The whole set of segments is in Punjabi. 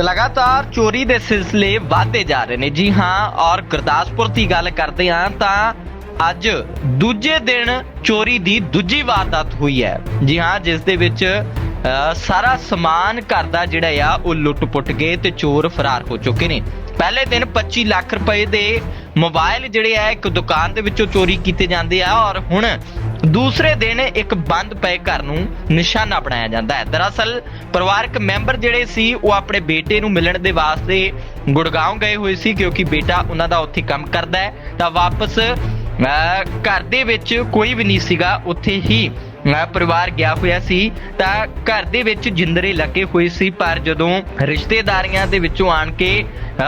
ਤਾਂ ਲਗਾਤਾਰ ਚੋਰੀ ਦੇ ਸਿਲਸਿਲੇ ਵਧਦੇ ਜਾ ਰਹੇ ਨੇ। ਜੀ ਹਾਂ, ਔਰ ਗੁਰਦਾਸਪੁਰ ਦੀ ਗੱਲ ਕਰਦੇ ਹਾਂ ਤਾਂ ਅੱਜ ਦੂਜੇ ਦਿਨ ਚੋਰੀ ਦੀ ਦੂਜੀ ਵਾਰਦਾਤ ਹੋਈ ਹੈ। ਜੀ ਹਾਂ, ਜਿਸ ਦੇ ਵਿੱਚ ਸਾਰਾ ਸਮਾਨ ਘਰ ਦਾ ਜਿਹੜਾ ਆ, ਉਹ ਲੁੱਟ-ਪੁੱਟ ਗਏ ਤੇ ਚੋਰ ਫਰਾਰ ਹੋ ਚੁੱਕੇ ਨੇ। ਪਹਿਲੇ ਦਿਨ 25 ਲੱਖ ਰੁਪਏ ਦੇ ਮੋਬਾਈਲ ਜਿਹੜੇ ਆ, ਇੱਕ ਦੁਕਾਨ ਦੇ ਵਿੱਚੋਂ ਚੋਰੀ ਕੀਤੇ ਜਾਂਦੇ ਆ, ਔਰ ਹੁਣ ਦੂਸਰੇ ਦਿਨ ਇੱਕ ਬੰਦ ਪਏ ਘਰ ਨੂੰ ਨਿਸ਼ਾਨਾ ਬਣਾਇਆ ਜਾਂਦਾ ਹੈ। ਦਰਅਸਲ ਪਰਿਵਾਰਕ ਮੈਂਬਰ ਜਿਹੜੇ ਸੀ ਉਹ ਆਪਣੇ ਬੇਟੇ ਨੂੰ ਮਿਲਣ ਦੇ ਵਾਸਤੇ ਗੁੜਗਾਉਂ ਗਏ ਹੋਏ ਸੀ ਕਿਉਂਕਿ ਬੇਟਾ ਉਹਨਾਂ ਦਾ ਉੱਥੇ ਕੰਮ ਕਰਦਾ ਹੈ। ਤਾਂ ਵਾਪਸ ਅਹ, ਘਰ ਦੇ ਵਿੱਚ ਕੋਈ ਵੀ ਨਹੀਂ ਸੀਗਾ ਉੱਥੇ ਹੀ ਪਰਿਵਾਰ ਗਿਆ ਹੋਇਆ ਸੀ, ਤਾਂ ਘਰ ਦੇ ਵਿੱਚ ਜਿੰਦਰੇ ਲੱਗੇ ਹੋਏ ਸੀ, ਪਰ ਜਦੋਂ ਰਿਸ਼ਤੇਦਾਰੀਆਂ ਦੇ ਵਿੱਚੋਂ ਆਣ ਕੇ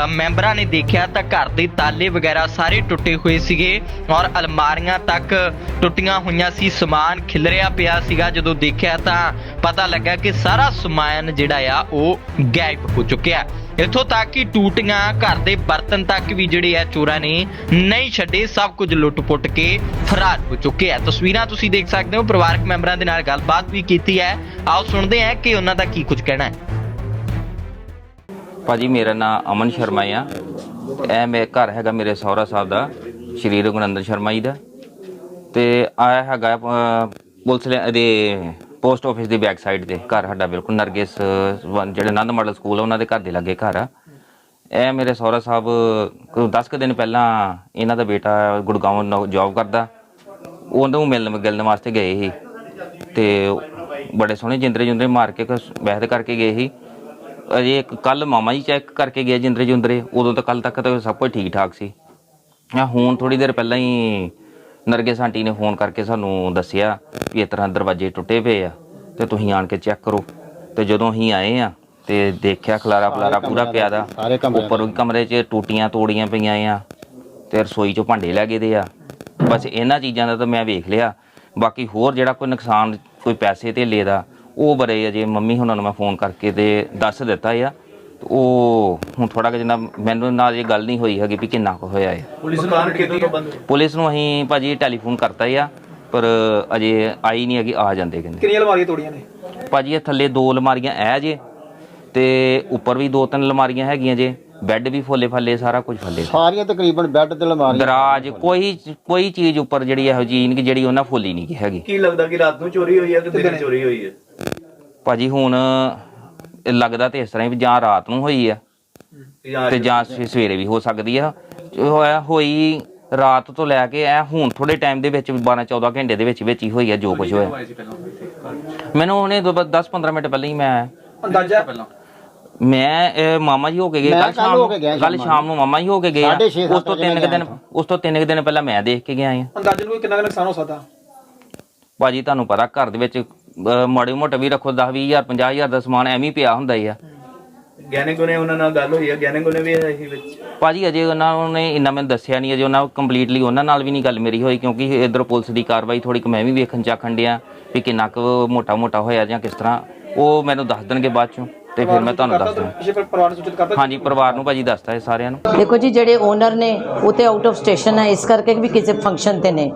ਮੈਂਬਰਾਂ ਨੇ ਦੇਖਿਆ ਤਾਂ ਘਰ ਦੇ ਤਾਲੇ ਵਗੈਰਾ ਸਾਰੇ ਟੁੱਟੇ ਹੋਏ ਸੀਗੇ ਔਰ ਅਲਮਾਰੀਆਂ ਤੱਕ ਟੁੱਟੀਆਂ ਹੋਈਆਂ ਸੀ, ਸਮਾਨ ਖਿਲਰਿਆ ਪਿਆ ਸੀਗਾ। ਜਦੋਂ ਦੇਖਿਆ ਤਾਂ ਪਤਾ ਲੱਗਾ ਕਿ ਸਾਰਾ ਸਮਾਨ ਜਿਹੜਾ ਆ, ਉਹ ਗਾਇਬ ਹੋ ਚੁੱਕਿਆ। ਇੱਥੋਂ ਤੱਕ ਕਿ ਟੂਟੀਆਂ ਘਰ ਦੇ ਬਰਤਨ ਤੱਕ ਵੀ ਜਿਹੜੇ ਆ ਚੋਰਾਂ ਨੇ ਨਹੀਂ ਛੱਡੇ ਸਭ ਕੁਝ ਲੁੱਟ-ਪੁੱਟ ਕੇ ਫਰਾਰ ਹੋ ਚੁੱਕੇ ਆ। ਤਸਵੀਰਾਂ ਤੁਸੀਂ ਦੇਖ ਸਕਦੇ ਹੋ ਪਰਿਵਾਰਕ ਮੈਂਬਰਾਂ ਦੇ ਨਾਲ ਗੱਲਬਾਤ ਵੀ ਕੀਤੀ ਹੈ। ਆਓ ਸੁਣਦੇ ਹਾਂ ਕਿ ਉਹਨਾਂ ਦਾ ਕੀ ਕੁਝ ਕਹਿਣਾ ਹੈ। ਭਾਜੀ ਮੇਰਾ ਨਾਮ ਅਮਨ ਸ਼ਰਮਾ ਆ। ਇਹ ਮੇਰੇ ਘਰ ਹੈਗਾ ਮੇਰੇ ਸਹੁਰਾ ਸਾਹਿਬ ਦਾ ਸ਼੍ਰੀ ਰਘੁਨੰਦਨ ਸ਼ਰਮਾ ਜੀ ਦਾ। ਤੇ ਆਇਆ ਹੈਗਾ ਅਹ, ਪੁਲਿਸ ਨੇ ਇਹਦੇ ਪੋਸਟ ਆਫਿਸ ਦੀ ਬੈਕ ਸਾਈਡ ਤੇ ਘਰ ਸਾਡਾ ਬਿਲਕੁਲ ਨਰਗਿਸ ਵਨ- ਜਿਹੜੇ ਆਨੰਦ ਮਾਡਲ ਸਕੂਲ ਆ, ਉਹਨਾਂ ਦੇ ਘਰ ਦੇ ਲੱਗੇ ਘਰ ਆ। ਇਹ ਮੇਰੇ ਸਹੁਰਾ ਸਾਹਿਬ 10 ਕੁ ਦਿਨ ਪਹਿਲਾਂ ਇਹਨਾਂ ਦਾ ਬੇਟਾ ਗੁੜਗਾਉਂ ਜੌਬ ਕਰਦਾ। ਉਹਨੂੰ ਮਿਲਣ ਗਿਲਣ ਵਾਸਤੇ ਗਏ ਸੀ। ਤੇ ਬੜੇ ਸੋਹਣੇ ਜਿੰਦਰੇ ਜੁੰਦਰੇ ਮਾਰ ਕੇ ਕੁਛ ਬਹਿਦ ਕਰਕੇ ਗਏ ਸੀ। ਅਜੇ ਕੱਲ ਮਾਮਾ ਜੀ ਚੈੱਕ ਕਰਕੇ ਗਏ ਜਿੰਦਰੇ ਜੁੰਦਰੇ। ਉਦੋਂ ਤਾਂ ਕੱਲ ਤੱਕ ਤਾਂ ਸਭ ਕੁਝ ਠੀਕ ਠਾਕ ਸੀ। ਆ ਹੁਣ ਥੋੜੀ ਦੇਰ ਪਹਿਲਾਂ ਹੀ ਨਰਗਿਸ ਆਂਟੀ ਨੇ ਫੋਨ ਕਰਕੇ ਸਾਨੂੰ ਦੱਸਿਆ ਵੀ ਇਸ ਤਰ੍ਹਾਂ ਦਰਵਾਜ਼ੇ ਟੁੱਟੇ ਪਏ ਆ ਤੇ ਤੁਸੀਂ ਆਣ ਕੇ ਚੈੱਕ ਕਰੋ। ਤੇ ਜਦੋਂ ਅਸੀਂ ਆਏ ਆ ਤੇ ਦੇਖਿਆ ਖਲਾਰਾ ਖਲਾਰਾ ਪੂਰਾ ਪਿਆ ਦਾ ਉੱਪਰ ਵੀ ਕਮਰੇ 'ਚ ਟੂਟੀਆਂ ਤੋੜੀਆਂ ਪਈਆਂ ਆ ਤੇ ਰਸੋਈ 'ਚੋਂ ਭਾਂਡੇ ਲੈ ਗਏ ਦੇ ਆ। ਬਸ ਇਹਨਾਂ ਚੀਜ਼ਾਂ ਦਾ ਤਾਂ ਮੈਂ ਵੇਖ ਲਿਆ। ਬਾਕੀ ਹੋਰ ਜਿਹੜਾ ਕੋਈ ਨੁਕਸਾਨ ਕੋਈ ਪੈਸੇ ਧੇਲੇ ਦਾ ਉਹ ਬਰੇ ਅਜੇ ਮੰਮੀ ਹੁਣਾਂ ਨੂੰ ਮੈਂ ਫੋਨ ਕਰਕੇ ਤੇ ਦੱਸ ਦਿੱਤਾ ਆ ਤੇ ਉਹ ਹੁਣ ਥੋੜਾ ਜਿਹਾ ਮੈਨੂੰ ਨਾਲ ਇਹ ਗੱਲ ਨਹੀਂ ਹੋਈ ਹੈਗੀ ਵੀ ਕਿੰਨਾ ਕੁ ਹੋਇਆ ਹੈ ਪੁਲਿਸ ਨੂੰ ਕਿਦੋਂ ਤੋਂ ਬੰਦ ਪੁਲਿਸ ਨੂੰ ਅਸੀਂ ਭਾਜੀ ਟੈਲੀਫੋਨ ਕਰਤਾ ਆ ਪਰ ਅਜੇ ਆਈ ਨਹੀਂ ਹੈਗੀ ਆ ਜਾਂਦੇ ਕਹਿੰਦੇ। ਕਿੰਨੀਆਂ ਅਲਮਾਰੀਆਂ ਤੋੜੀਆਂ ਨੇ? ਭਾਜੀ ਇਹ ਥੱਲੇ ਦੋ ਅਲਮਾਰੀਆਂ ਐ ਜੇ ਤੇ ਉੱਪਰ ਵੀ ਦੋ ਤਿੰਨ ਅਲਮਾਰੀਆਂ ਹੈਗੀਆਂ ਜੇ ਬੈੱਡ ਵੀ ਫੋਲੇ ਫੱਲੇ ਸਾਰਾ ਕੁਝ ਫੱਲੇ। ਸਾਰੀਆਂ ਤਕਰੀਬਨ ਬੈੱਡ ਤੇ ਅਲਮਾਰੀਆਂ। ਦਰਾਜ ਕੋਈ ਕੋਈ ਚੀਜ਼ ਉੱਪਰ ਜਿਹੜੀ ਇਹੋ ਜਿਹੀ ਨਹੀਂ ਕਿ ਜਿਹੜੀ ਉਹਨਾਂ ਫੋਲੀ ਨਹੀਂ ਹੈਗੀ। ਕੀ ਲੱਗਦਾ ਕਿ ਰਾਤ ਨੂੰ ਚੋਰੀ ਹੋਈ ਹੈ ਕਿ ਦਿਨੇ ਚੋਰੀ ਹੋਈ ਹੈ? ਭਾਜੀ ਹੁਣ ਲੱਗਦਾ ਤੇ ਇਸ ਤਰ੍ਹਾਂ ਹੀ ਵੀ ਜਾਂ ਰਾਤ ਨੂੰ ਹੋਈ ਆ ਤੇ ਜਾਂ ਸਵੇ- ਸਵੇਰੇ ਵੀ ਹੋ ਸਕਦੀ ਆ। ਹੋਇਆ ਹੋਈ ਰਾਤ ਤੋਂ ਲੈ ਕੇ ਐ ਹੁਣ ਥੋੜੇ ਟਾਈਮ ਦੇ ਵਿੱਚ 12 14 ਘੰਟੇ ਦੇ ਵਿੱਚ ਵਿੱਚ ਹੀ ਹੋਈ ਆ ਜੋ ਕੁਝ ਹੋਇਆ। ਮੈਨੂੰ ਉਹਨੇ 10 15 ਮਿੰਟ ਪਹਿਲਾਂ ਹੀ ਮੈਂ। ਅੰਦਾਜ਼ਾ? ਮੈਂ ਇਹ ਮਾਮਾ ਜੀ ਹੋ ਕੇ ਗਏ ਮੈਂ ਕੱਲ ਕੱਲ੍ਹ ਸ਼ਾਮ ਹੋ ਕੇ ਗਿਆ ਨੂੰ ਕੱਲ ਸ਼ਾਮਾਂ ਸ਼ਾਮ ਨੂੰ ਮਾਮਾ ਜੀ ਹੋ ਕੇ ਗਏ ਆ। ਸਾਢੇ ਛੇ ਉਸ ਤੋਂ ਵਜੇ ਤਿੰਨ ਮੈਂ ਕੁ ਦਿਨ ਗਿਆ ਉਸ ਤੋਂ ਤਿੰਨ ਕੁ ਦਿਨ ਪਹਿਲਾਂ ਮੈਂ ਦੇਖ ਕੇ ਗਿਆ ਆ ਅੰਦਾਜ਼ਨ ਕੋਈ ਕਿੰਨਾ ਕੁ ਨੁਕਸਾਨ ਹੋ ਸਕਦਾ? ਭਾਜੀ ਤੁਹਾਨੂੰ ਪਤਾ ਘਰ ਦੇ ਵਿੱਚ ਅਹ, ਮਾੜੇ ਮੋਟੇ ਵੀ ਰੱਖੋ 10 20000 50000 ਦਾ ਸਮਾਨ ਐਵੇਂ ਹੀ ਪਿਆ ਹੁੰਦਾ ਹੀ ਆ। ਗਹਿਣੇ ਗੁਣੇ ਉਹਨਾਂ ਨਾਲ ਗੱਲ ਹੋਈ ਹੈ ਗਹਿਣੇ ਗੁਣੇ ਵੀ ਹੈ ਹੀ ਵਿੱਚ? ਭਾਜੀ ਅਜੇ ਉਹਨਾਂ ਨੇ ਇੰਨਾ ਮੈਨੂੰ ਦੱਸਿਆ ਨਹੀਂ ਅਜੇ ਉਹਨਾਂ ਕੰਪਲੀਟਲੀ ਉਹਨਾਂ ਨਾਲ ਵੀ ਨਹੀਂ ਗੱਲ ਮੇਰੀ ਹੋਈ ਕਿਉਂਕਿ ਇਧਰ ਪੁਲਿਸ ਦੀ ਕਾਰਵਾਈ ਥੋੜੀ ਕੁ ਮੈਂ ਵੀ ਵੇਖਣ ਚਾਖਣ ਡਿਆ ਵੀ ਕਿੰਨਾ ਕੁ ਮੋਟਾ ਮੋਟਾ ਹੋਇਆ ਜਾਂ ਕਿਸ ਤਰ੍ਹਾਂ। ਉਹ ਮੈਨੂੰ ਦੱਸ ਦੇਣਗੇ ਬਾਅਦ ਚੋਂ। ਤੇ ਫਿਰ ਮੈਂ ਤੁਹਾਨੂੰ ਦੱਸ ਦਾਂ ਪਿਛੇ ਪਰਿਵਾਰ ਨੂੰ ਸੂਚਿਤ ਕਰਤਾ? ਹਾਂਜੀ ਪਰਿਵਾਰ ਨੂੰ ਭਾਜੀ ਦੱਸਤਾ ਇਹ ਸਾਰਿਆਂ ਨੂੰ। ਦੇਖੋ ਜੀ ਜਿਹੜੇ ਓਨਰ ਨੇ ਉਹ ਤੇ ਆਊਟ ਆਫ ਸਟੇਸ਼ਨ ਹੈ ਇਸ ਕਰਕੇ ਵੀ ਕਿਸੇ ਫੰਕਸ਼ਨ ਤੇ ਨੇ।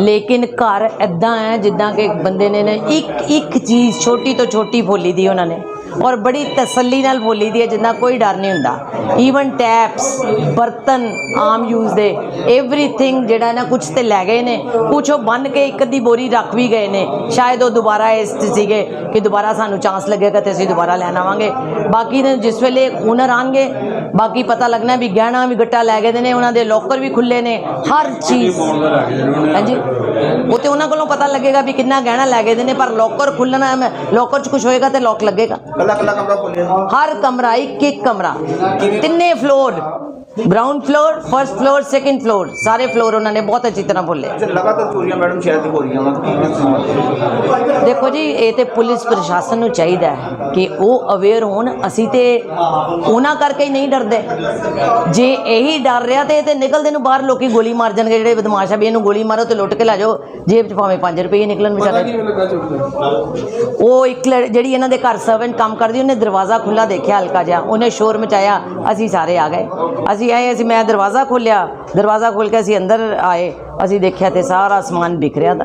ਲੇਕਿਨ ਘਰ ਐਦਾਂ ਹੈ ਜਿੱਦਾਂ ਕਿ ਇੱਕ ਬੰਦੇ ਨੇ ਨਾ ਇੱਕ ਇੱਕ ਚੀਜ਼ ਛੋਟੀ ਤੋਂ ਛੋਟੀ ਫੋਲੀ ਦੀ ਉਹਨਾਂ ਨੇ। ਔਰ ਬੜੀ ਤਸੱਲੀ ਨਾਲ ਬੋਲੀ ਦੀ ਹੈ ਜਿੰਨਾ ਕੋਈ ਡਰ ਨਹੀਂ ਹੁੰਦਾ। ਈਵਨ ਟੈਪਸ ਬਰਤਨ ਆਮ ਯੂਜ਼ ਦੇ ਏਵਰੀਥਿੰਗ ਜਿਹੜਾ ਨਾ ਕੁਝ ਤੇ ਲੈ ਗਏ ਨੇ। ਕੁਝ ਉਹ ਬੰਨ ਕੇ ਇੱਕ ਦੀ ਬੋਰੀ ਰੱਖ ਵੀ ਗਏ ਨੇ। ਸ਼ਾਇਦ ਉਹ ਦੁਬਾਰਾ ਇਸ ਸੀਗੇ ਕਿ ਦੁਬਾਰਾ ਸਾਨੂੰ ਚਾਂਸ ਲੱਗੇਗਾ ਤੇ ਅਸੀਂ ਦੁਬਾਰਾ ਲੈਣ ਆਵਾਂਗੇ। ਬਾਕੀ ਨੇ ਜਿਸ ਵੇਲੇ ਓਨਰ ਆਣਗੇ ਬਾਕੀ ਪਤਾ ਲੱਗਣਾ ਵੀ ਗਹਿਣਾ ਵੀ ਗੱਟਾ ਲੈ ਗਏ ਨੇ ਉਹਨਾਂ ਦੇ ਲੋਕਰ ਵੀ ਖੁੱਲੇ ਨੇ ਹਰ ਚੀਜ਼। ਹਾਂਜੀ। ਉਹ ਤੇ ਉਹਨਾਂ ਕੋਲੋਂ ਪਤਾ ਲੱਗੇਗਾ ਵੀ ਕਿੰਨਾ ਗਹਿਣਾ ਲੈ ਗਏ ਨੇ ਪਰ ਲੋਕਰ ਖੁੱਲਣਾ ਲੋਕਰ 'ਚ ਕੁਝ ਹੋਏਗਾ ਤੇ ਲੋਕ ਲੱਗੇਗਾ। ਕੱਲਾ ਕੱਲਾ ਕਮਰਾ ਖੋਲਿਆ। ਹਰ ਕਮਰਾ ਇੱਕ ਇੱਕ ਕਮਰਾ। ਤਿੰਨੇ floor floor first floor second floor ਸਾਰੇ ਫਲੋਰ ਉਹਨਾਂ ਨੇ ਬਹੁਤ ਅੱਛੀ ਤਰ੍ਹਾਂ ਬੋਲੇ। ਲਗਾਤਾਰ ਚੋਰੀਆਂ ਮੈਡਮ ਸ਼ਹਿਰ ਦੀ ਹੋ ਰਹੀਆਂ ਕੀ ਦੇਖੋ ਜੀ ਇਹ ਤੇ ਪੁਲਿਸ ਪ੍ਰਸ਼ਾਸਨ ਨੂੰ ਚਾਹੀਦਾ ਹੈ ਕਿ ਉਹ ਅਵੇਅਰ ਹੋਣ। ਅਸੀਂ ਤੇ ਉਹਨਾਂ ਕਰਕੇ ਹੀ ਨਹੀਂ ਡਰਦੇ। ਜੇ ਇਹੀ ਡਰ ਰਿਹਾ ਤੇ ਇਹ ਤੇ ਨਿਕਲਦੇ ਨੂੰ ਬਾਹਰ ਲੋਕੀ ਗੋਲੀ ਮਾਰ ਜਾਣਗੇ ਜਿਹੜੇ ਬਦਮਾਸ਼ ਆ ਵੀ ਇਹਨੂੰ ਗੋਲੀ ਮਾਰੋ ਤੇ ਲੁੱਟ ਕੇ ਲੈ ਜਾਓ। ਜੇਬ 'ਚ ਭਾਵੇਂ 5 ਰੁਪਏ ਨਿਕਲਣ ਵਿਚਾਰੇ। ਉਹ ਇੱਕ ਜਿਹੜੀ ਇਹਨਾਂ ਦੇ ਘਰ ਸਰਵੈਂਟ ਕੰਮ ਕਰਦੀ ਉਹਨੇ ਦਰਵਾਜ਼ਾ ਖੁੱਲਾ ਦੇਖਿਆ ਹਲਕਾ ਜਿਹਾ। ਉਹਨੇ ਸ਼ੋਰ ਮਚਾਇਆ ਅਸੀਂ ਸਾਰੇ ਆ ਗਏ। ਅਸੀਂ ਆਏ ਅਸੀਂ ਮੈਂ ਦਰਵਾਜ਼ਾ ਖੋਲ੍ਹਿਆ ਦਰਵਾਜ਼ਾ ਖੋਲ ਕੇ ਅਸੀਂ ਅੰਦਰ ਆਏ। ਅਸੀਂ ਦੇਖਿਆ ਤੇ ਸਾਰਾ ਸਮਾਨ ਵਿਖਰਿਆ ਦਾ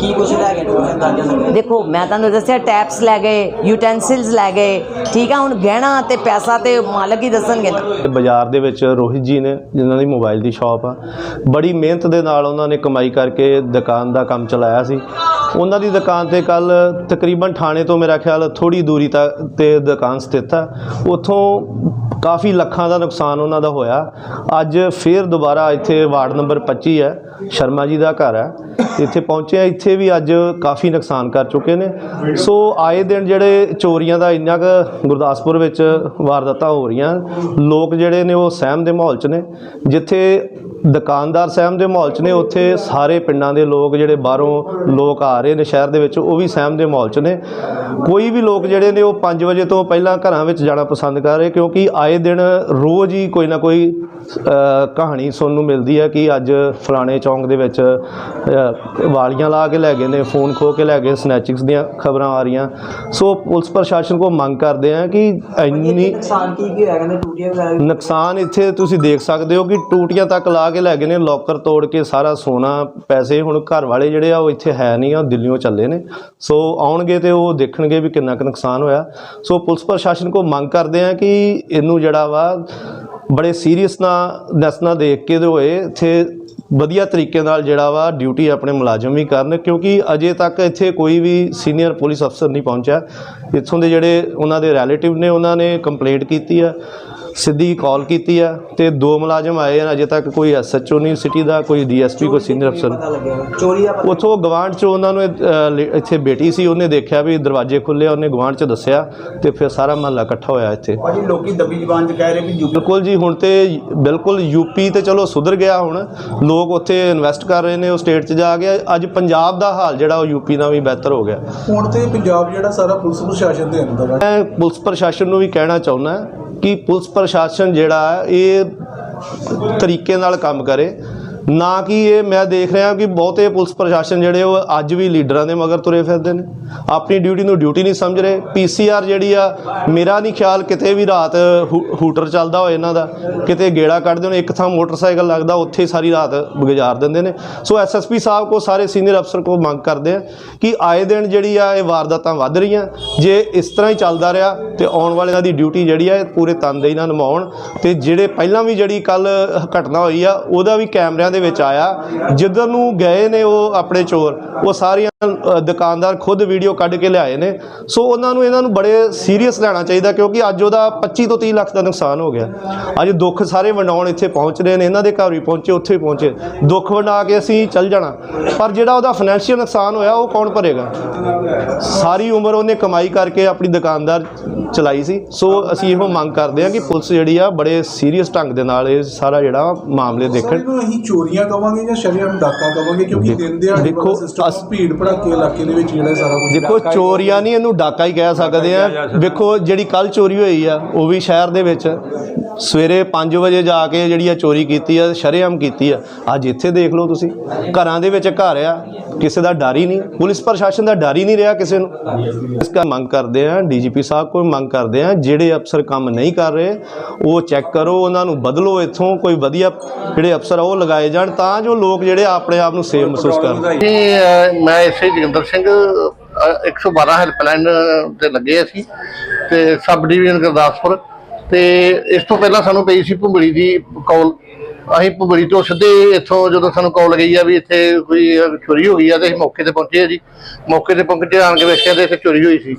ਕੀ ਕੁਛ ਲੈ ਗਏ ਕੁਛ ਅੰਦਾਜ਼ਾ ਲੱਗਿਆ ਦੇਖੋ ਮੈਂ ਤੁਹਾਨੂੰ ਦੱਸਿਆ ਟੈਪਸ ਲੈ ਗਏ ਯੂਟੈਂਸਿਲਸ ਲੈ ਗਏ ਠੀਕ ਆ ਹੁਣ ਗਹਿਣਾ ਤੇ ਪੈਸਾ ਤੇ ਮਾਲਕ ਹੀ ਦੱਸਣਗੇ ਨਾ ਬਾਜ਼ਾਰ ਦੇ ਵਿੱਚ ਰੋਹਿਤ ਜੀ ਨੇ ਜਿਨ੍ਹਾਂ ਦੀ ਮੋਬਾਈਲ ਦੀ ਸ਼ਾਪ ਆ ਬੜੀ ਮਿਹਨਤ ਦੇ ਨਾਲ ਉਹਨਾਂ ਨੇ ਕਮਾਈ ਕਰਕੇ ਦੁਕਾਨ ਦਾ ਕੰਮ ਚਲਾਇਆ ਸੀ। ਉਹਨਾਂ ਦੀ ਦੁਕਾਨ ਤੇ ਕੱਲ ਤਕਰੀਬਨ ਥਾਣੇ ਤੋਂ ਮੇਰਾ ਖਿਆਲ ਥੋੜੀ ਦੂਰੀ ਤੱਕ ਤੇ ਦੁਕਾਨ ਸਥਿਤ ਆ। ਉੱਥੋਂ ਕਾਫੀ ਲੱਖਾਂ ਦਾ ਨੁਕਸਾਨ ਉਹਨਾਂ ਦਾ ਹੋਇਆ। ਅੱਜ ਫੇਰ ਦੁਬਾਰਾ ਇੱਥੇ ਵਾਰਡ ਨੰਬਰ 25 ਹੈ। ਸ਼ਰਮਾ ਜੀ ਦਾ ਘਰ ਹੈ। ਇੱਥੇ ਪਹੁੰਚੇ ਇੱਥੇ ਵੀ ਅੱਜ ਕਾਫੀ ਨੁਕਸਾਨ ਕਰ ਚੁੱਕੇ ਨੇ। ਸੋ ਆਏ ਦਿਨ ਜਿਹੜੇ ਚੋਰੀਆਂ ਦਾ ਇੰਨਾ ਕੁ ਗੁਰਦਾਸਪੁਰ ਵਿੱਚ ਵਾਰਦਾਤਾਂ ਹੋ ਰਹੀਆਂ, ਲੋਕ ਜਿਹੜੇ ਨੇ ਉਹ ਸਹਿਮ ਦੇ ਮਾਹੌਲ 'ਚ ਨੇ। ਜਿੱਥੇ ਦੁਕਾਨਦਾਰ ਸਹਿਮ ਦੇ ਮਾਹੌਲ 'ਚ ਨੇ, ਉੱਥੇ ਸਾਰੇ ਪਿੰਡਾਂ ਦੇ ਲੋਕ ਜਿਹੜੇ ਬਾਹਰੋਂ ਲੋਕ ਆ ਰਹੇ ਨੇ ਸ਼ਹਿਰ ਦੇ ਵਿੱਚ, ਉਹ ਵੀ ਸਹਿਮ ਦੇ ਮਾਹੌਲ 'ਚ ਨੇ। ਕੋਈ ਵੀ ਲੋਕ ਜਿਹੜੇ ਨੇ ਉਹ 5 ਵਜੇ ਤੋਂ ਪਹਿਲਾਂ ਘਰਾਂ ਵਿੱਚ ਜਾਣਾ ਪਸੰਦ ਕਰ ਰਹੇ, ਕਿਉਂਕਿ ਆਏ ਦਿਨ ਰੋਜ਼ ਹੀ ਕੋਈ ਨਾ ਕੋਈ ਕਹਾਣੀ ਸੁਣਨ ਨੂੰ ਮਿਲਦੀ ਹੈ ਕਿ ਅੱਜ ਫਲਾਣੇ ਚੌਂਕ ਦੇ ਵਿੱਚ ਵਾਲੀਆਂ ਲਾ ਕੇ ਲੈ ਗਏ ਨੇ ਫੋਨ ਖੋ ਕੇ ਲੈ ਗਏ ਸਨੈਚਿੰਗਸ ਦੀਆਂ ਖਬਰਾਂ ਆ ਰਹੀਆਂ। ਸੋ ਪੁਲਿਸ ਪ੍ਰਸ਼ਾਸਨ ਕੋ ਮੰਗ ਕਰਦੇ ਆ ਕਿ ਇੰਨੀ ਨੁਕਸਾਨ ਕੀ ਕੀ ਹੋਇਆ ਕਹਿੰਦੇ ਟੂਟੀਆਂ ਵਗੈਰਾ ਵੀ? ਨੁਕਸਾਨ ਇੱਥੇ ਤੁਸੀਂ ਦੇਖ ਸਕਦੇ ਹੋ ਕਿ ਟੂਟੀਆਂ ਤੱਕ ਲਾ ਕੇ ਲੈ ਗਏ ਨੇ ਲੋਕਰ ਤੋੜ ਕੇ ਸਾਰਾ ਸੋਨਾ ਪੈਸੇ ਹੁਣ ਘਰ ਵਾਲੇ ਜਿਹੜੇ ਆ ਉਹ ਇੱਥੇ ਹੈ ਨਹੀਂ ਆ ਦਿੱਲੀੋਂ ਚੱਲੇ ਨੇ। ਸੋ ਆਉਣਗੇ ਤੇ ਉਹ ਦੇਖਣਗੇ ਵੀ ਕਿੰਨਾ ਕੁ ਨੁਕਸਾਨ ਹੋਇਆ। ਸੋ ਪੁਲਿਸ ਪ੍ਰਸ਼ਾਸਨ ਕੋ ਮੰਗ ਕਰਦੇ ਆ ਕਿ ਇਹਨੂੰ ਜਿਹੜਾ ਵਾ ਬੜੇ ਸੀਰੀਅਸ ਨਾਲ ਨੈਸ ਨਾਲ ਦੇਖ ਕੇ ਤੇ ਹੋਏ ਇੱਥੇ ਵਧੀਆ ਤਰੀਕੇ ਨਾਲ ਜਿਹੜਾ ਵਾ ਡਿਊਟੀ ਆਪਣੇ ਮੁਲਾਜ਼ਮ ਵੀ ਕਰਨ ਕਿਉਂਕਿ ਅਜੇ ਤੱਕ ਇੱਥੇ ਕੋਈ ਵੀ ਸੀਨੀਅਰ ਪੁਲਿਸ ਅਫਸਰ ਨਹੀਂ ਪਹੁੰਚਿਆ। ਇੱਥੋਂ ਦੇ ਜਿਹੜੇ ਉਹਨਾਂ ਦੇ ਰਿਲੇਟਿਵ ਨੇ ਉਹਨਾਂ ਨੇ ਕੰਪਲੇਂਟ ਕੀਤੀ ਆ ਸਿੱਧੀ ਕਾਲ ਕੀਤੀ ਆ ਤੇ ਦੋ ਮੁਲਾਜ਼ਮ ਆਏ ਆ ਅਜੇ ਤੱਕ ਕੋਈ ਐਸਐਚਓ ਨਹੀਂ ਸਿਟੀ ਦਾ ਕੋਈ ਡੀਐਸਪੀ ਕੋਈ ਸੀਨੀਅਰ ਅਫਸਰ। ਉਥੋਂ ਗਵਾਂਢ ਚ ਉਹਨਾਂ ਨੂੰ ਇੱਥੇ ਬੇਟੀ ਸੀ ਉਹਨੇ ਦੇਖਿਆ ਵੀ ਦਰਵਾਜ਼ੇ ਖੁੱਲੇ ਆ ਉਹਨੇ ਗਵਾਂਢ ਚ ਦੱਸਿਆ ਤੇ ਫਿਰ ਸਾਰਾ ਮਹੱਲਾ ਇਕੱਠਾ ਹੋਇਆ ਇੱਥੇ। ਭਾਜੀ ਲੋਕੀ ਦੱਬੀ ਜ਼ਬਾਨ 'ਚ ਕਹਿ ਰਹੇ ਵੀ ਬਿਲਕੁਲ ਜੀ ਹੁਣ ਤੇ ਬਿਲਕੁਲ ਯੂਪੀ ਤੇ ਚਲੋ ਸੁਧਰ ਗਿਆ ਹੁਣ। ਲੋਕ ਉੱਥੇ ਇਨਵੈਸਟ ਕਰ ਰਹੇ ਨੇ ਉਹ ਸਟੇਟ 'ਚ ਜਾ ਕੇ ਅੱਜ ਪੰਜਾਬ ਦਾ ਹਾਲ ਜਿਹੜਾ ਉਹ ਯੂਪੀ ਨਾਲ ਵੀ ਬਿਹਤਰ ਹੋ ਗਿਆ। ਹੁਣ ਤੇ ਪੰਜਾਬ ਜਿਹੜਾ ਸਾਰਾ ਪੁਲਿਸ ਪ੍ਰਸ਼ਾਸਨ ਦੇ ਅੰਦਰ ਹੈ ਮੈਂ ਪੁਲਿਸ ਪ੍ਰਸ਼ਾਸਨ ਨੂੰ ਵੀ ਕਹਿਣਾ ਚਾਹੁੰਦਾ ਕਿ ਪੁਲਿਸ ਪ੍ਰਸ਼ਾਸਨ ਜਿਹੜਾ ਇਹ ਤਰੀਕੇ ਨਾਲ ਕੰਮ ਕਰੇ। ਨਾ ਕਿ ਇਹ ਮੈਂ ਦੇਖ ਰਿਹਾ ਕਿ ਬਹੁਤੇ ਪੁਲਿਸ ਪ੍ਰਸ਼ਾਸਨ ਜਿਹੜੇ ਉਹ ਅੱਜ ਵੀ ਲੀਡਰਾਂ ਦੇ ਮਗਰ ਤੁਰੇ ਫਿਰਦੇ ਨੇ। ਆਪਣੀ ਡਿਊਟੀ ਨੂੰ ਡਿਊਟੀ ਨਹੀਂ ਸਮਝ ਰਹੇ। ਪੀਸੀਆਰ ਜਿਹੜੀ ਆ, ਮੇਰਾ ਨਹੀਂ ਖਿਆਲ ਕਿਤੇ ਵੀ ਰਾਤ ਹੂ- ਹੂਟਰ ਚੱਲਦਾ ਹੋਏ ਇਹਨਾਂ ਦਾ। ਕਿਤੇ ਗੇੜਾ ਕੱਢਦੇ ਨੇ ਇੱਕ ਥਾਂ ਮੋਟਰਸਾਈਕਲ ਲੱਗਦਾ, ਉੱਥੇ ਹੀ ਸਾਰੀ ਰਾਤ ਗੁਜ਼ਾਰ ਦਿੰਦੇ ਨੇ। ਸੋ ਐਸਐਸਪੀ ਸਾਹਿਬ ਕੋ, ਸਾਰੇ ਸੀਨੀਅਰ ਅਫਸਰ ਕੋ ਮੰਗ ਕਰਦੇ ਆ ਕਿ ਆਏ ਦਿਨ ਜਿਹੜੀ ਆ, ਇਹ ਵਾਰਦਾਤਾਂ ਵੱਧ ਰਹੀਆਂ। ਜੇ ਇਸ ਤਰ੍ਹਾਂ ਹੀ ਚੱਲਦਾ ਰਿਹਾ ਤੇ ਆਉਣ ਵਾਲੇ ਇਹਨਾਂ ਦੀ ਡਿਊਟੀ ਜਿਹੜੀ ਆ ਪੂਰੇ ਤਨਦੇਹੀ ਨਾਲ ਨਿਭਾਉਣ ਤੇ ਜਿਹੜੇ ਪਹਿਲਾਂ ਵੀ ਜਿਹੜੀ ਕੱਲ ਘਟਨਾ ਹੋਈ ਆ, ਉਹਦਾ ਵੀ ਕੈਮਰਿਆਂ ਦੇ ਵਿੱਚ ਆਇਆ। ਜਿੱਧਰ ਨੂੰ ਗਏ ਨੇ ਉਹ ਆਪਣੇ ਚੋਰ, ਉਹ ਸਾਰੀਆਂ ਦੁਕਾਨਦਾਰ ਖੁਦ ਵੀਡੀਓ ਕੱਢ ਕੇ ਲਿਆਏ ਨੇ। ਸੋ ਉਹਨਾਂ ਨੂੰ ਇਹਨਾਂ ਨੂੰ ਬੜੇ ਸੀਰੀਅਸ ਲੈਣਾ ਚਾਹੀਦਾ ਕਿਉਂਕਿ ਅੱਜ ਉਹਦਾ 25 ਤੋਂ 30 ਲੱਖ ਦਾ ਨੁਕਸਾਨ ਹੋ ਗਿਆ। ਅੱਜ ਦੁੱਖ ਸਾਰੇ ਵੰਡਾਉਣ ਇੱਥੇ ਪਹੁੰਚ ਰਹੇ ਨੇ, ਇਹਨਾਂ ਦੇ ਘਰ ਵੀ ਪਹੁੰਚੇ, ਉੱਥੇ ਵੀ ਪਹੁੰਚੇ। ਦੁੱਖ ਵੰਡਾ ਕੇ ਅਸੀਂ ਚੱਲ ਜਾਣਾ। ਪਰ ਜਿਹੜਾ ਉਹਦਾ ਫਾਈਨੈਂਸ਼ੀਅਲ ਨੁਕਸਾਨ ਹੋਇਆ, ਉਹ ਕੌਣ ਭਰੇਗਾ? ਸਾਰੀ ਉਮਰ ਉਹਨੇ ਕਮਾਈ ਕਰਕੇ ਆਪਣੀ ਦੁਕਾਨਦਾਰ ਚਲਾਈ ਸੀ। ਸੋ ਅਸੀਂ ਇਹੋ ਮੰਗ ਕਰਦੇ ਹਾਂ ਕਿ ਪੁਲਿਸ ਜਿਹੜੀ ਆ, ਬੜੇ ਸੀਰੀਅਸ ਢੰਗ ਦੇ ਨਾਲ ਇਹ ਸਾਰਾ ਜਿਹੜਾ ਮਾਮਲੇ ਦੇਖਣ। ਚੋਰੀਆਂ ਕਵਾਂਗੇ ਜਾਂ ਸ਼ਰੀਆਮ ਡਾਕਾ ਕਵਾਂਗੇ? ਕਿਉਂਕਿ ਦਿਨ ਦਿਹਾੜੇ ਦੇਖੋ, ਸਿਸਟਮ ਭੀੜ ਭੜਾਕੇ ਇਲਾਕੇ ਦੇ ਵਿੱਚ ਜਿਹੜਾ ਸਾਰਾ ਕੁਝ ਦੇਖੋ ਚੋਰੀਆਂ ਨਹੀਂ ਇਹਨੂੰ ਡਾਕਾ ਹੀ ਕਹਿ ਸਕਦੇ ਆ। ਵੇਖੋ ਜਿਹੜੀ ਕੱਲ ਚੋਰੀ ਹੋਈ ਆ ਉਹ ਵੀ ਸ਼ਹਿਰ ਦੇ ਵਿੱਚ। ਸਵੇਰੇ 5 ਵਜੇ ਜਾ ਕੇ ਜਿਹੜੀ ਆ ਚੋਰੀ ਕੀਤੀ ਆ ਸ਼ਰੇਆਮ ਕੀਤੀ ਆ। ਅੱਜ ਇੱਥੇ ਦੇਖ ਲਓ ਤੁਸੀਂ। ਘਰਾਂ ਦੇ ਵਿੱਚ ਘਰ ਆ। ਕਿਸੇ ਦਾ ਡਰ ਹੀ ਨਹੀਂ। ਪੁਲਿਸ ਪ੍ਰਸ਼ਾਸਨ ਦਾ ਡਰ ਹੀ ਨਹੀਂ ਰਿਹਾ ਕਿਸੇ ਨੂੰ। ਇਸ ਦਾ ਮੰਗ ਕਰਦੇ ਆ ਡੀਜੀਪੀ ਸਾਹਿਬ ਕੋਲ ਮੰਗ ਕਰਦੇ ਆ ਜਿਹੜੇ ਅਫਸਰ ਕੰਮ ਨਹੀਂ ਕਰ ਰਹੇ ਉਹ ਚੈੱਕ ਕਰੋ ਉਹਨਾਂ ਨੂੰ ਬਦਲੋ ਇੱਥੋਂ ਕੋਈ ਵਧੀਆ ਜਿਹੜੇ ਅਫਸਰ ਆ ਉਹ ਲਗਾਏ ਜਾਣ ਤਾਂ ਜੋ ਲੋਕ ਜਿਹੜੇ ਆਪਣੇ ਆਪ ਨੂੰ ਸੇਫ ਮਹਿਸੂਸ ਕਰਨ। ਇਹ ਮੈਂ ਇਸੇ ਜੋਗਿੰਦਰ ਸਿੰਘ ਅ, 112 ਹੈਲਪਲਾਈਨ ਤੇ ਲੱਗੇ ਅਸੀਂ ਤੇ ਸਬ ਡਿਵੀਜ਼ਨ ਗੁਰਦਾਸਪੁਰ। ਤੇ ਇਸ ਤੋਂ ਪਹਿਲਾਂ ਸਾਨੂੰ ਪਈ ਸੀ ਭੁੰਬੜੀ ਦੀ ਕਾਲ ਅਸੀਂ ਭੁੰਬੜੀ ਤੋਂ ਸਿੱਧੇ ਇੱਥੋਂ ਜਦੋਂ ਸਾਨੂੰ ਕਾਲ ਗਈ ਆ ਵੀ ਇੱਥੇ ਕੋਈ ਚੋਰੀ ਹੋ ਗਈ ਆ ਤੇ ਅਸੀਂ ਮੌਕੇ ਤੇ ਪਹੁੰਚੇ ਆ ਜੀ। ਮੌਕੇ ਤੇ ਪਹੁੰਚ ਕੇ ਆਣ ਕੇ ਵੇਖਿਆ ਤੇ ਇੱਥੇ ਚੋਰੀ ਹੋਈ ਸੀ।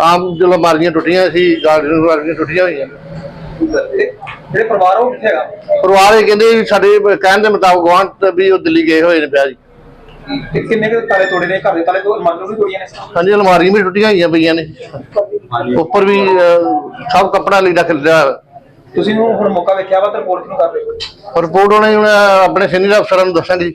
ਆਮ ਜਦੋਂ ਮਾਰੀਆਂ ਟੁੱਟੀਆਂ ਸੀ ਗਾਰਡਨ ਵਾਲੀਆਂ ਟੁੱਟੀਆਂ ਹੋਈਆਂ। ਜਿਹੜੇ ਪਰਿਵਾਰ ਉਹ ਕਿੱਥੇ ਹੈਗਾ? ਪਰਿਵਾਰ ਇਹ ਕਹਿੰਦੇ ਸਾਡੇ ਕਹਿਣ ਦੇ ਮੁਤਾਬਕ ਗਵਾਂਢ ਵੀ ਉਹ ਦਿੱਲੀ ਗਏ ਹੋਏ ਨੇ ਪਿਆ ਜੀ। ਕਿੰਨੇ ਕੁ ਤਾਲੇ ਤੋੜੇ ਨੇ? ਘਰ ਦੇ ਤਾਲੇ ਤੋਂ ਮੰਨ ਲਓ ਵੀ ਤੋੜੀਆਂ ਨੇ? ਹਾਂਜੀ ਅਲਮਾਰੀਆਂ ਵੀ ਟੁੱਟੀਆਂ ਹੋਈਆਂ ਪਈਆਂ ਨੇ। ਉੱਪਰ ਵੀ ਅਹ, ਸਭ ਕੱਪੜਾ ਲੀੜਾ ਖਿਲਰਿਆ ਤੁਸੀਂ ਨੂੰ ਹੁਣ ਮੌਕਾ ਵੇਖਿਆ ਵਾ ਤੇ ਰਿਪੋਰਟ ਕਿਉਂ ਕਰ ਰਹੇ ਹੋ? ਰਿਪੋਰਟ ਉਹਨੇ ਹੁਣ ਆਪਣੇ ਸੀਨੀਅਰ ਅਫਸਰਾਂ ਨੂੰ ਦੱਸਾਂਗੇ ਜੀ।